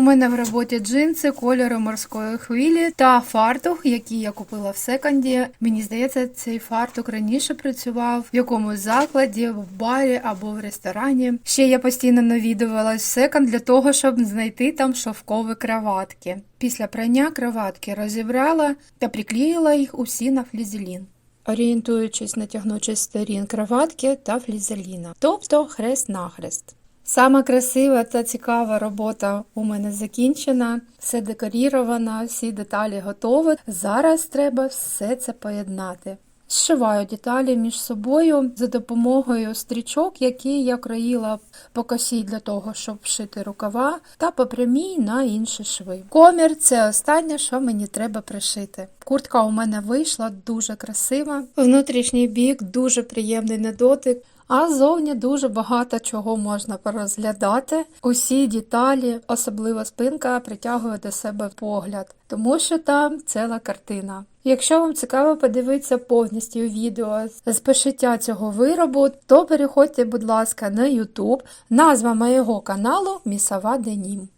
У мене в роботі джинси кольору морської хвилі та фартух, який я купила в секонді. Мені здається, цей фартух раніше працював в якомусь закладі, в барі або в ресторані. Ще я постійно навідувалась в секонд для того, щоб знайти там шовкові краватки. Після прання краватки розібрала та приклеїла їх усі на флізелін. Орієнтуючись на тягнучі сторін краватки та флізеліна, тобто хрест-нахрест. Сама красива та цікава робота у мене закінчена, все декоріровано, всі деталі готові. Зараз треба все це поєднати. Зшиваю деталі між собою за допомогою стрічок, які я країла по косі для того, щоб вшити рукава, та по прямій на інші шви. Комір це останнє, що мені треба пришити. Куртка у мене вийшла дуже красива. Внутрішній бік дуже приємний на дотик. А зовні дуже багато чого можна порозглядати. Усі деталі, особливо спинка, притягує до себе погляд, тому що там ціла картина. Якщо вам цікаво подивитися повністю відео з пошиття цього виробу, то переходьте, будь ласка, на YouTube. Назва моєго каналу Місова Денім.